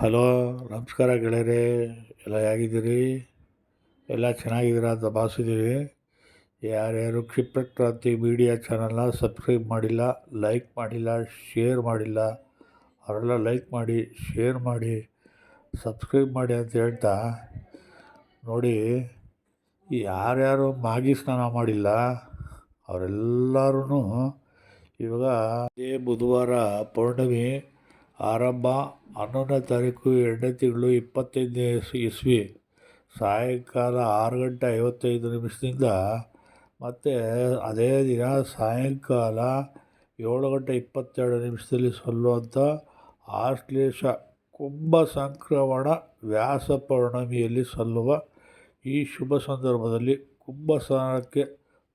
Hello, ನಮಸ್ಕಾರ ಗೆಳೆಯರೇ, ಎಲ್ಲ ಹೇಗಿದ್ದೀರಿ? ಎಲ್ಲ ಚೆನ್ನಾಗಿದ್ದೀರಾ ಅಂತ ಭಾವಿಸಿದ್ದೀವಿ. ಯಾರ್ಯಾರು ಕ್ಷಿಪ್ರಕ್ರಾಂತಿ ಮೀಡಿಯಾ ಚಾನಲ್ನ ಸಬ್ಸ್ಕ್ರೈಬ್ ಮಾಡಿಲ್ಲ, ಲೈಕ್ ಮಾಡಿಲ್ಲ, ಶೇರ್ ಮಾಡಿಲ್ಲ, ಅವರೆಲ್ಲ ಲೈಕ್ ಮಾಡಿ, ಶೇರ್ ಮಾಡಿ, ಸಬ್ಸ್ಕ್ರೈಬ್ ಮಾಡಿ ಅಂತ ಹೇಳ್ತಾ ನೋಡಿ, ಯಾರ್ಯಾರು ಮಾಗಿ ಸ್ನಾನ ಮಾಡಿಲ್ಲ ಅವರೆಲ್ಲರೂ ಇವಾಗ ಬುಧವಾರ ಪೌರ್ಣಮಿ. ಆರಂಭ, ಹನ್ನೊಂದನೇ ತಾರೀಕು, ಎರಡನೇ ತಿಂಗಳು, ಇಪ್ಪತ್ತೈದನೇ ಇಸ್- ಇಸ್ವಿ, ಸಾಯಂಕಾಲ ಆರು ಗಂಟೆ ಐವತ್ತೈದು ನಿಮಿಷದಿಂದ ಮತ್ತು ಅದೇ ದಿನ ಸಾಯಂಕಾಲ ಏಳು ಗಂಟೆ ಇಪ್ಪತ್ತೆರಡು ನಿಮಿಷದಲ್ಲಿ ಸಲ್ಲುವಂಥ ಆಶ್ಲೇಷ ಕುಂಭ ಸಂಕ್ರಮಣ ವ್ಯಾಸ ಪೌರ್ಣಮಿಯಲ್ಲಿ ಸಲ್ಲುವ ಈ ಶುಭ ಸಂದರ್ಭದಲ್ಲಿ ಕುಂಭ ಸ್ನಾನಕ್ಕೆ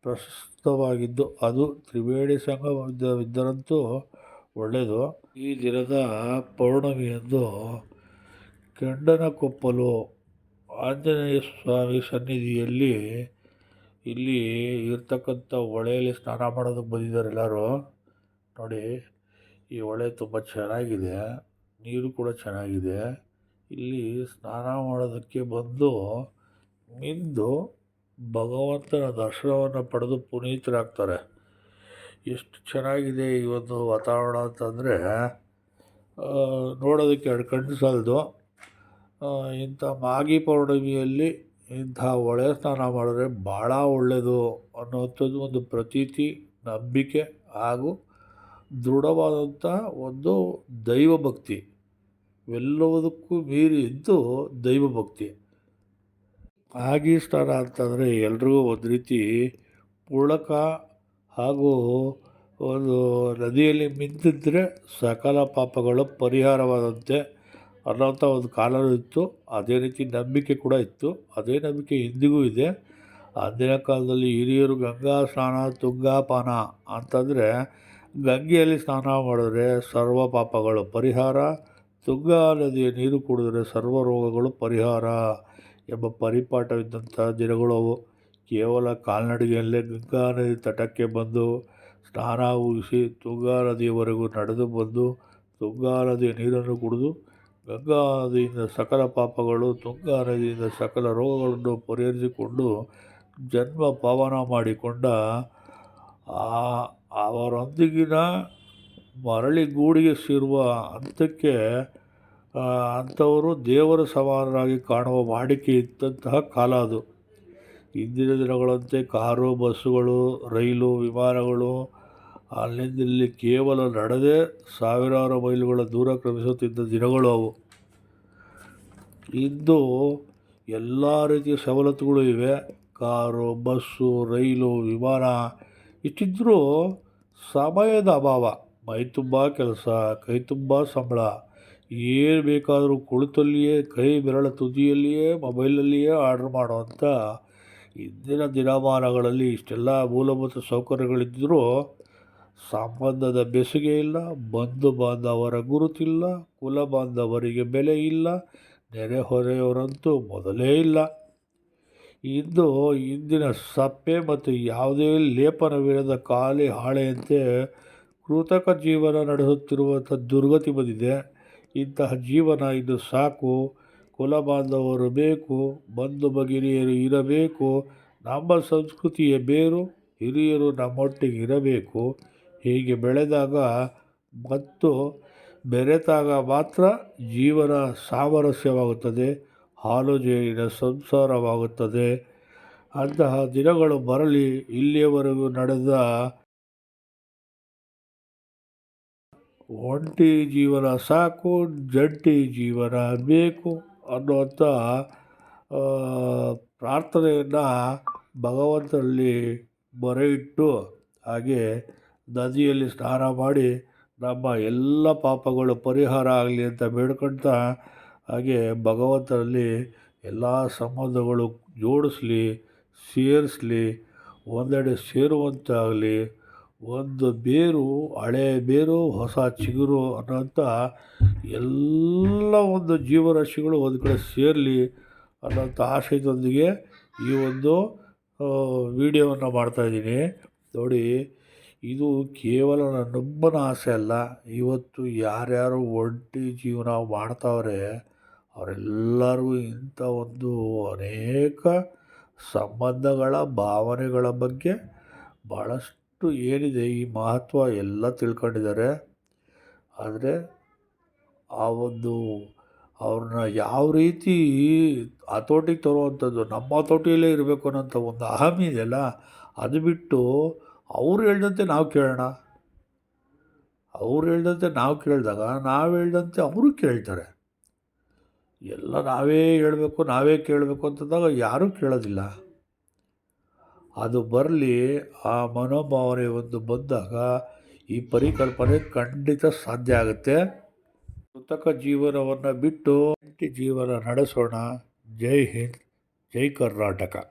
ಪ್ರಶಸ್ತವಾಗಿದ್ದು ಅದು ತ್ರಿವೇಣಿ ಸಂಗಮವಿದ್ದರಂತೂ ಒಳ್ಳೆಯದು ಈ ದಿನದ ಪೌರ್ಣಮಿಯಂದು ಕೆಂಡನಕೊಪ್ಪಲು ಆಂಜನೇಯ ಸ್ವಾಮಿ ಸನ್ನಿಧಿಯಲ್ಲಿ ಇಲ್ಲಿ ಇರ್ತಕ್ಕಂಥ ಹೊಳೆಯಲ್ಲಿ ಸ್ನಾನ ಮಾಡೋದಕ್ಕೆ ಬಂದಿದ್ದಾರೆ ಎಲ್ಲರೂ. ನೋಡಿ, ಈ ಹೊಳೆ ತುಂಬ ಚೆನ್ನಾಗಿದೆ. ನೀರು ಕೂಡ ಚೆನ್ನಾಗಿದೆ. ಇಲ್ಲಿ ಸ್ನಾನ ಮಾಡೋದಕ್ಕೆ ಬಂದು ನಿಂದು ಭಗವಂತನ ದರ್ಶನವನ್ನು ಪಡೆದು ಪುನೀತರಾಗ್ತಾರೆ. ಎಷ್ಟು ಚೆನ್ನಾಗಿದೆ ಒಂದು ವಾತಾವರಣ ಅಂತಂದರೆ ನೋಡೋದಕ್ಕೆ ಎರಡು ಕಣ್ಣು ಸಾಲದು. ಇಂಥ ಮಾಗಿ ಪೌರ್ಣಮಿಯಲ್ಲಿ ಇಂಥ ಹೊಳೆ ಸ್ನಾನ ಮಾಡಿದ್ರೆ ಭಾಳ ಒಳ್ಳೆಯದು ಅನ್ನುವಂಥದ್ದು ಒಂದು ಪ್ರತೀತಿ, ನಂಬಿಕೆ ಹಾಗೂ ದೃಢವಾದಂಥ ಒಂದು ದೈವಭಕ್ತಿ ಎಲ್ಲವುದಕ್ಕೂ ಮೀರಿ ಇದ್ದು ದೈವಭಕ್ತಿ ಆಗಿ ಸ್ನಾನ ಅಂತಂದರೆ ಎಲ್ರಿಗೂ ಒಂದು ರೀತಿ ಪುಳಕ ಹಾಗೂ ಒಂದು ನದಿಯಲ್ಲಿ ಮಿಂದಿದ್ರೆ ಸಕಲ ಪಾಪಗಳು ಪರಿಹಾರವಾದಂತೆ ಅನ್ನೋಂಥ ಒಂದು ಕಾಲನೂ ಇತ್ತು. ಅದೇ ರೀತಿ ನಂಬಿಕೆ ಕೂಡ ಇತ್ತು. ಅದೇ ನಂಬಿಕೆ ಇಂದಿಗೂ ಇದೆ. ಅಂದಿನ ಕಾಲದಲ್ಲಿ ಹಿರಿಯರು ಗಂಗಾ ಸ್ನಾನ ತುಂಗಾಪಾನ ಅಂತಂದರೆ ಗಂಗೆಯಲ್ಲಿ ಸ್ನಾನ ಮಾಡಿದ್ರೆ ಸರ್ವ ಪಾಪಗಳು ಪರಿಹಾರ, ತುಂಗಾ ನದಿಯ ನೀರು ಕುಡಿದ್ರೆ ಸರ್ವ ರೋಗಗಳು ಪರಿಹಾರ ಎಂಬ ಪರಿಪಾಠವಿದ್ದಂಥ ದಿನಗಳು ಕೇವಲ ಕಾಲ್ನಡಿಗೆಯಲ್ಲೇ ಗಂಗಾ ನದಿ ತಟಕ್ಕೆ ಬಂದು ಸ್ನಾನ ಮುಗಿಸಿ ತುಂಗಾ ನದಿಯವರೆಗೂ ನಡೆದು ಬಂದು ತುಂಗಾ ನದಿಯ ನೀರನ್ನು ಕುಡಿದು ಗಂಗಾ ನದಿಯಿಂದ ಸಕಲ ಪಾಪಗಳು, ತುಂಗಾ ನದಿಯಿಂದ ಸಕಲ ರೋಗಗಳನ್ನು ಪರಿಹರಿಸಿಕೊಂಡು ಜನ್ಮ ಪಾವನ ಮಾಡಿಕೊಂಡ ಅವರೊಂದಿಗಿನ ಮರಳಿ ಗೂಡಿಗೆ ಸೇರುವ ಹಂತಕ್ಕೆ ಅಂಥವರು ದೇವರ ಸಮಾನರಾಗಿ ಕಾಣುವ ವಾಡಿಕೆ ಇದ್ದಂತಹ ಕಾಲ ಅದು. ಇಂದಿನ ದಿನಗಳಂತೆ ಕಾರು, ಬಸ್ಸುಗಳು, ರೈಲು, ವಿಮಾನಗಳು ಅಲ್ಲಿಂದ ಇಲ್ಲಿ ಕೇವಲ ನಡೆದೇ ಸಾವಿರಾರು ಮೈಲುಗಳ ದೂರ ಕ್ರಮಿಸುತ್ತಿದ್ದ ದಿನಗಳು ಅವು. ಇಂದು ಎಲ್ಲ ರೀತಿಯ ಸವಲತ್ತುಗಳು ಇವೆ. ಕಾರು, ಬಸ್ಸು, ರೈಲು, ವಿಮಾನ ಇಷ್ಟಿದ್ದರೂ ಸಮಯದ ಅಭಾವ, ಮೈ ತುಂಬ ಕೆಲಸ, ಕೈ ತುಂಬ ಸಂಬಳ. ಏನು ಬೇಕಾದರೂ ಕುಳಿತಲ್ಲಿಯೇ, ಕೈ ಬೆರಳ ತುದಿಯಲ್ಲಿಯೇ, ಮೊಬೈಲಲ್ಲಿಯೇ ಆರ್ಡ್ರ್ ಮಾಡುವಂಥ ಇಂದಿನ ದಿನಮಾನಗಳಲ್ಲಿ ಇಷ್ಟೆಲ್ಲ ಮೂಲಭೂತ ಸೌಕರ್ಯಗಳಿದ್ದರೂ ಸಂಬಂಧದ ಬೆಸುಗೆ ಇಲ್ಲ, ಬಂಧು ಬಾಂಧವರ ಗುರುತಿಲ್ಲ, ಕುಲ ಬಾಂಧವರಿಗೆ ಬೆಲೆ ಇಲ್ಲ ನೆರೆಹೊರೆಯವರಂತೂ ಮೊದಲೇ ಇಲ್ಲ. ಇಂದು ಇಂದಿನ ಸಪ್ಪೆ ಮತ್ತು ಯಾವುದೇ ಲೇಪನವಿರದ ಖಾಲಿ ಹಾಳೆಯಂತೆ ಕೃತಕ ಜೀವನ ನಡೆಸುತ್ತಿರುವಂಥ ದುರ್ಗತಿ ಬಂದಿದೆ. ಇಂತಹ ಜೀವನ ಇದು ಸಾಕು. ಕುಲ ಬಾಂಧವರು ಬೇಕು, ಬಂಧು ಭಗಿನಿಯರು ಇರಬೇಕು, ನಮ್ಮ ಸಂಸ್ಕೃತಿಯ ಬೇರು, ಹಿರಿಯರು ನಮ್ಮೊಟ್ಟಿಗೆ ಇರಬೇಕು. ಹೀಗೆ ಬೆಳೆದಾಗ ಮತ್ತು ಬೆರೆತಾಗ ಮಾತ್ರ ಜೀವನ ಸಾಮರಸ್ಯವಾಗುತ್ತದೆ, ಹಾಲು ಜೇನಿನ ಸಂಸಾರವಾಗುತ್ತದೆ. ಅಂತಹ ದಿನಗಳು ಬರಲಿ, ಇಲ್ಲಿಯವರೆಗೂ ನಡೆದ ಒಂಟಿ ಜೀವನ ಸಾಕು, ಜಂಟಿ ಜೀವನ ಬೇಕು. ಅನ್ನುವಂಥ ಪ್ರಾರ್ಥನೆಯನ್ನು ಭಗವಂತನಲ್ಲಿ ಮೊರೆ ಇಟ್ಟು ಹಾಗೆ ನದಿಯಲ್ಲಿ ಸ್ನಾನ ಮಾಡಿ ನಮ್ಮ ಎಲ್ಲ ಪಾಪಗಳು ಪರಿಹಾರ ಆಗಲಿ ಅಂತ ಬೇಡ್ಕೊಳ್ತಾ ಹಾಗೆ ಭಗವಂತನಲ್ಲಿ ಎಲ್ಲ ಸಂಬಂಧಗಳು ಜೋಡಿಸ್ಲಿ, ಸೇರಿಸ್ಲಿ, ಒಂದೆಡೆ ಸೇರುವಂತಾಗಲಿ, ಒಂದು ಬೇರು, ಹಳೆ ಬೇರು, ಹೊಸ ಚಿಗುರು ಅನ್ನೋಂಥ ಎಲ್ಲ ಒಂದು ಜೀವರಾಶಿಗಳು ಒಂದು ಕಡೆ ಸೇರಲಿ ಅನ್ನೋಂಥ ಆಶಯದೊಂದಿಗೆ ಈ ಒಂದು ವೀಡಿಯೋವನ್ನು ಮಾಡ್ತಾಯಿದ್ದೀನಿ ನೋಡಿ, ಇದು ಕೇವಲ ನನ್ನೊಬ್ಬನ ಆಸೆ ಅಲ್ಲ. ಇವತ್ತು ಯಾರ್ಯಾರು ಒಂಟಿ ಜೀವನ ಮಾಡ್ತಾವ್ರೆ, ಅವರೆಲ್ಲರಿಗೂ ಇಂಥ ಒಂದು ಅನೇಕ ಸಂಬಂಧಗಳ, ಭಾವನೆಗಳ ಬಗ್ಗೆ ಭಾಳಷ್ಟು ಏನಿದೆ, ಈ ಮಹತ್ವ ಎಲ್ಲ ತಿಳ್ಕೊಂಡಿದ್ದಾರೆ. ಆದರೆ ಆ ಒಂದು ಅವ್ರನ್ನ ಯಾವ ರೀತಿ ಹತೋಟಿಗೆ ತರುವಂಥದ್ದು, ನಮ್ಮ ಹತೋಟಿಯಲ್ಲೇ ಇರಬೇಕು ಅನ್ನೋಂಥ ಒಂದು ಅಹಂ ಇದೆಯಲ್ಲ, ಅದು ಬಿಟ್ಟು ಅವ್ರು ಹೇಳ್ದಂತೆ ನಾವು ಕೇಳೋಣ. ಅವ್ರು ಹೇಳ್ದಂತೆ ನಾವು ಕೇಳಿದಾಗ ನಾವು ಹೇಳ್ದಂತೆ ಅವರು ಕೇಳ್ತಾರೆ. ಎಲ್ಲ ನಾವೇ ಹೇಳಬೇಕು, ನಾವೇ ಕೇಳಬೇಕು ಅಂತಂದಾಗ ಯಾರೂ ಕೇಳೋದಿಲ್ಲ. ಅದು ಬರಲಿ, ಆ ಮನೋಭಾವನೆ ಒಂದು ಬಂದಾಗ ಈ ಪರಿಕಲ್ಪನೆ ಖಂಡಿತ ಸಾಧ್ಯ ಆಗುತ್ತೆ. ಕೃತಕ ಜೀವನವನ್ನು ಬಿಟ್ಟು ಜೀವನ ನಡೆಸೋಣ. ಜೈ ಹಿಂದ್ ಜೈ ಕರ್ನಾಟಕ.